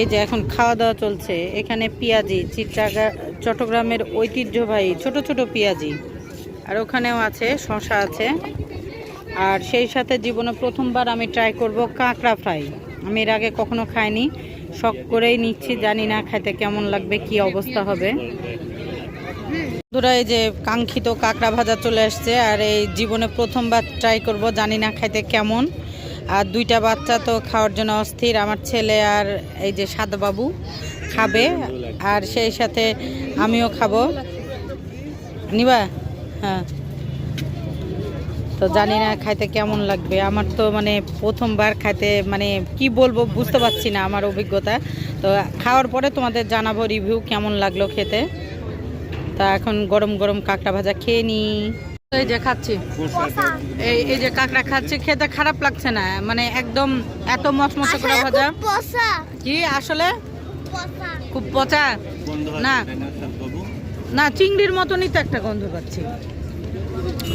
এই যে এখন খাওয়া দাওয়া চলছে, এখানে পেঁয়াজি, চিত্রাগা চট্টগ্রামের ঐতিহ্যবাহী ছোট ছোট পেঁয়াজি। আর ওখানেও আছে শশা আছে। আর সেই সাথে জীবনে প্রথমবার আমি ট্রাই করব কাঁকড়া ফ্রাই আমি এর আগে কখনো খাইনি। শখ করেই নিচ্ছি, জানি না খাইতে কেমন লাগবে, কি অবস্থা হবে। বন্ধুরা, এই যে কাঙ্ক্ষিত কাঁকড়া ভাজা চলে আসছে, আর এই জীবনে প্রথমবার ট্রাই করব, জানি না খাইতে কেমন। আর দুইটা বাচ্চা তো খাওয়ার জন্য অস্থির। আমার ছেলে আর এই যে সাদাবাবু খাবে আর সেই সাথে আমিও খাব। নিবা? হ্যাঁ। তো জানি না খাইতে কেমন লাগবে। আমার তো মানে প্রথমবার খাইতে মানে কি বলব বুঝতে পারছি না আমার অভিজ্ঞতা। তো খাওয়ার পরে তোমাদের জানাব রিভিউ কেমন লাগল খেতে। তা এখন গরম গরম কাঁকড়া ভাজা খেয়ে নি এই যে খাচ্ছি। এই এই যে কাঁকড়া খাচ্ছি খেতে খারাপ লাগছে না মানে একদম এত মচমচে করে ভাজা। কি আসলে? খুব পচা। না। না চিংড়ির মতনই তো একটা গন্ধ পাচ্ছি।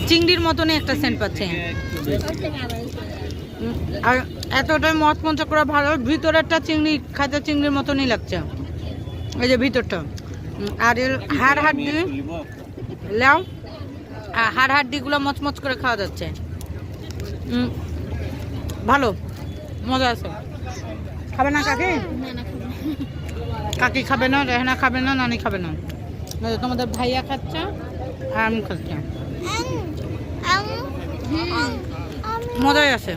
চিংড়ির মতনই একটা সেন্ট পাচ্ছে। আর এতটাই মচমচে করে ভালো ভিতরেরটা চিংড়ি খাইতে চিংড়ির মতনই লাগছে। এই যে ভিতরটা। আর এর হাড় হাড্ডি লাও আর হাড় হাড্ডিগুলো মচমচ করে খাওয়া যাচ্ছে ভালো মজা আছে খাবে না কাকি কাকি খাবে না রেহনা খাবে না নানি খাবে না তোমাদের ভাইয়া খাচ্ছে আর আমি খাচ্ছি মজাই আছে